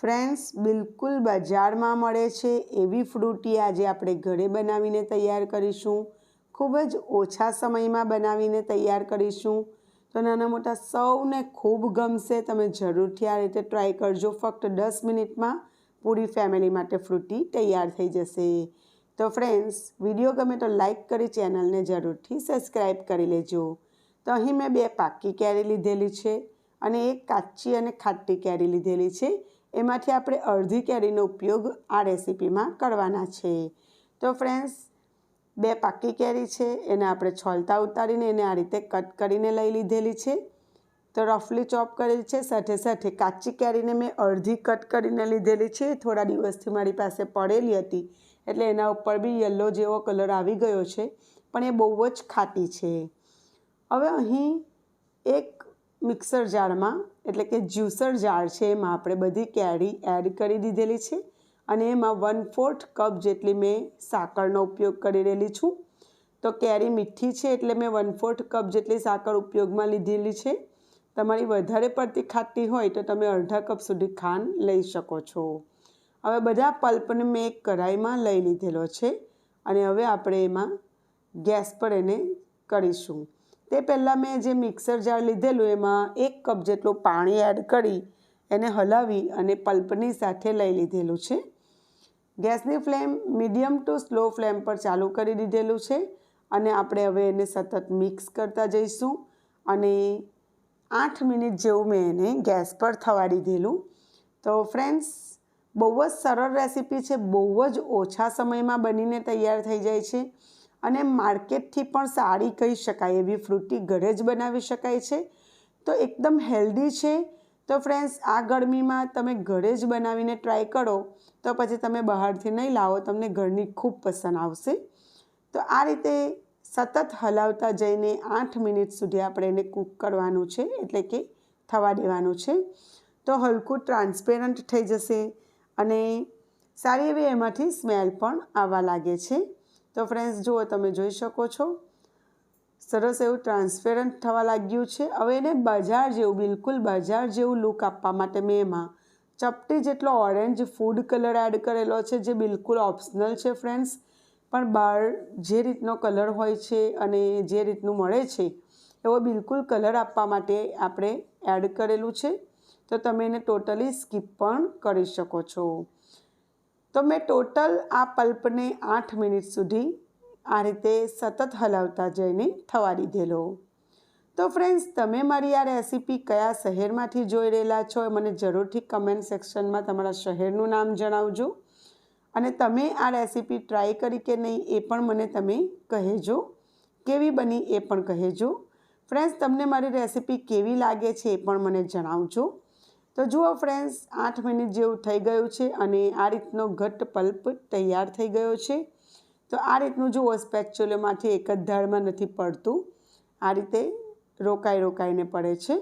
Friends, બિલકુલ બજારમાં મળે છે એવી ફ્રૂટી આજે આપણે ઘરે બનાવીને તૈયાર કરીશું. ખૂબ જ ઓછા સમયમાં બનાવીને તૈયાર કરીશું. તો નાના મોટા સૌને ખૂબ ગમશે, તમે જરૂરથી આ રીતે ટ્રાય કરજો. ફક્ત દસ મિનિટમાં પૂરી ફેમિલી માટે ફ્રૂટી તૈયાર થઈ જશે. તો ફ્રેન્ડ્સ, વીડિયો ગમે તો લાઈક કરી ચેનલને જરૂરથી સબસ્ક્રાઈબ કરી લેજો. તો અહીં મેં બે પાકી કેરી લીધેલી છે અને એક કાચી અને ખાટી કેરી લીધેલી છે. એમાંથી આપણે અડધી કેરીનો ઉપયોગ આ રેસીપીમાં કરવાના છે. તો ફ્રેન્ડ્સ બે પાકી કેરી છે, એને આપણે છોલતા ઉતારીને એને આ રીતે કટ કરીને લઈ લીધેલી છે. તો રફલી ચોપ કરેલી છે, સાથે સાથે કાચી કેરીને મેં અડધી કટ કરીને લીધેલી છે. થોડા દિવસથી મારી પાસે પડેલી હતી, એટલે એના ઉપર બી યલો જેવો કલર આવી ગયો છે, પણ એ બહુ જ ખાટી છે. હવે અહીં એક મિક્સર જારમાં, એટલે કે જ્યુસર જાર છે, એમાં આપણે બધી કેરી એડ કરી દીધેલી છે. અને એમાં વન ફોર્થ કપ જેટલી મેં સાકરનો ઉપયોગ કરી રહેલી છું. તો કેરી મીઠી છે, એટલે મેં વન ફોર્થ કપ જેટલી સાકર ઉપયોગમાં લીધેલી છે. તમારી વધારે પડતી ખાટી હોય તો તમે અડધા કપ સુધી ખાંડ લઈ શકો છો. હવે બધા પલ્પને મેં એક કઢાઈમાં લઈ લીધેલો છે. અને હવે આપણે એમાં ગેસ પર એને કરીશું. તે પહેલાં મેં જે મિક્સર જાર લીધેલું એમાં એક કપ જેટલું પાણી એડ કરી એને હલાવી અને પલ્પની સાથે લઈ લીધેલું છે. ગેસની flame medium to slow flame પર ચાલુ કરી દીધેલું છે અને આપણે હવે એને સતત મિક્સ કરતા જઈશું અને આઠ મિનિટ જેવું મેં એને ગેસ પર થવા દીધેલું. તો ફ્રેન્ડ્સ, બહુ જ સરળ રેસીપી છે, બહુ જ ઓછા સમયમાં બનીને તૈયાર થઈ જાય છે. અને માર્કેટથી પણ સારી કહી શકાય એવી ફ્રૂટી ઘરે જ બનાવી શકાય છે. તો એકદમ હેલ્ધી છે. તો ફ્રેન્ડ્સ, આ ગરમીમાં તમે ઘરે જ બનાવીને ટ્રાય કરો. તો પછી તમે બહારથી નહીં લાવો, તમને ઘરની ખૂબ પસંદ આવશે. તો આ રીતે સતત હલાવતા જઈને આઠ મિનિટ સુધી આપણે એને કૂક કરવાનું છે, એટલે કે થવા દેવાનું છે. તો હલકું ટ્રાન્સપેરન્ટ થઈ જશે અને સારી એવી એમાંથી સ્મેલ પણ આવવા લાગે છે. તો ફ્રેન્ડ્સ જુઓ તમે જોઈ શકો છો. સરસ એવું ટ્રાન્સપેરન્ટ થવા લાગ્યું છે. હવે એને બજાર જેવું, બિલકુલ બજાર જેવું લુક આપવા માટે મેં એમાં ચપટી જેટલો ઓરેન્જ ફૂડ કલર એડ કરેલો છે, જે બિલકુલ ઓપ્શનલ છે ફ્રેન્ડ્સ પણ બહાર જે રીતનો કલર હોય છે અને જે રીતનું મળે છે, એવો બિલકુલ કલર આપવા માટે આપણે એડ કરેલું છે. તો તમે એને ટોટલી સ્કીપ પણ કરી શકો છો. તો મેં ટોટલ આ પલ્પને આઠ મિનિટ સુધી આ રીતે સતત હલાવતા જઈને થવા દીધેલો. તો ફ્રેન્ડ્સ તમે મારી આ રેસીપી કયા શહેરમાંથી જોઈ રહેલા છો એ મને જરૂરથી કમેન્ટ સેક્શનમાં તમારા શહેરનું નામ જણાવજો. અને તમે આ રેસીપી ટ્રાય કરી કે નહીં એ પણ મને તમે કહેજો. કેવી બની એ પણ કહેજો. ફ્રેન્ડ્સ તમને મારી રેસીપી કેવી લાગે છે એ પણ મને જણાવજો. તો જુઓ ફ્રેન્ડ્સ આઠ મિનિટ જેવું થઈ ગયું છે અને આ રીતનો ઘટ્ટ પલ્પ તૈયાર થઈ ગયો છે. તો આ રીતનું જુઓ સ્પેચ્યુલેમાંથી એક જ ધાળમાં નથી પડતું. આ રીતે રોકાઈ રોકાઈને પડે છે.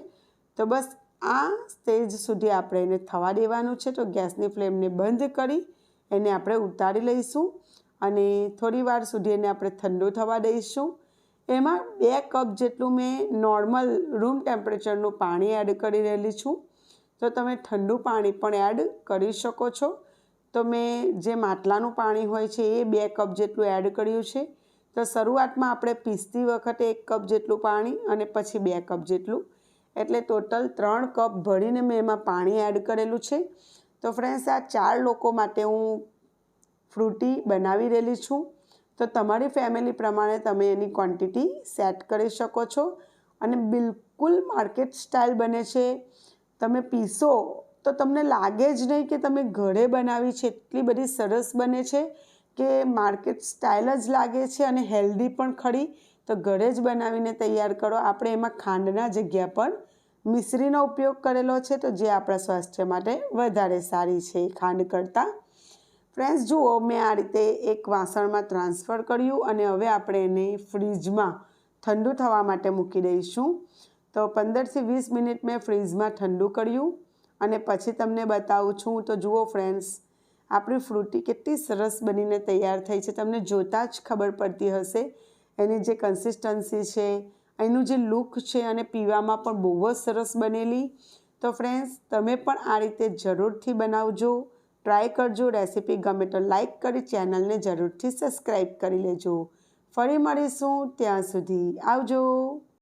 તો બસ આ સ્ટેજ સુધી આપણે એને થવા દેવાનું છે. તો ગેસની ફ્લેમને બંધ કરી એને આપણે ઉતારી લઈશું અને થોડી વાર સુધી એને આપણે ઠંડુ થવા દઈશું. એમાં બે કપ જેટલું મેં નોર્મલ રૂમ ટેમ્પરેચરનું પાણી એડ કરી રહેલી છું. તો તમે ઠંડુ પાણી પણ એડ કરી શકો છો. તો મેં જે માટલાનું પાણી હોય છે એ બે કપ જેટલું એડ કર્યું છે. તો શરૂઆતમાં આપણે પીસતી વખતે એક કપ જેટલું પાણી અને પછી બે કપ જેટલું. એટલે ટોટલ ત્રણ કપ ભરીને મેં એમાં પાણી એડ કરેલું છે. તો ફ્રેન્ડ્સ, આ ચાર લોકો માટે હું ફ્રૂટી બનાવી રહેલી છું. તો તમારી ફેમિલી પ્રમાણે તમે એની ક્વોન્ટિટી સેટ કરી શકો છો. અને બિલકુલ માર્કેટ સ્ટાઇલ બને છે. તમે પીસો તો તમને લાગે જ નહીં કે તમે ઘરે બનાવી છે, એટલી બધી સરસ બને છે કે માર્કેટ સ્ટાઇલ જ લાગે છે અને હેલ્ધી પણ ખરી. તો ઘરે જ બનાવીને તૈયાર કરો. આપણે એમાં ખાંડના જગ્યા પર મિશ્રીનો ઉપયોગ કરેલો છે, તો જે આપણા સ્વાસ્થ્ય માટે વધારે સારી છે ખાંડ કરતાં. ફ્રેન્ડ્સ, જુઓ, મેં આ રીતે એક વાસણમાં ટ્રાન્સફર કર્યું અને હવે આપણે એને ફ્રીજમાં ઠંડુ થવા માટે મૂકી દઈશું. તો પંદરથી વીસ મિનિટ મેં ફ્રીઝમાં ઠંડુ કર્યું અને પછી તમને બતાવું છું. તો જુઓ ફ્રેન્ડ્સ, આપણી ફ્રૂટી કેટલી સરસ બનીને તૈયાર થઈ છે. તમને જોતાં જ ખબર પડતી હશે. એની જે કન્સિસ્ટન્સી છે, એનું જે લુક છે અને પીવામાં પણ બહુ જ સરસ બનેલી. તો ફ્રેન્ડ્સ, તમે પણ આ રીતે જરૂરથી બનાવજો. ટ્રાય કરજો. રેસીપી ગમે તો લાઈક કરી ચેનલને જરૂરથી સબસ્ક્રાઈબ કરી લેજો. ફરી મળીશું ત્યાં સુધી. આવજો.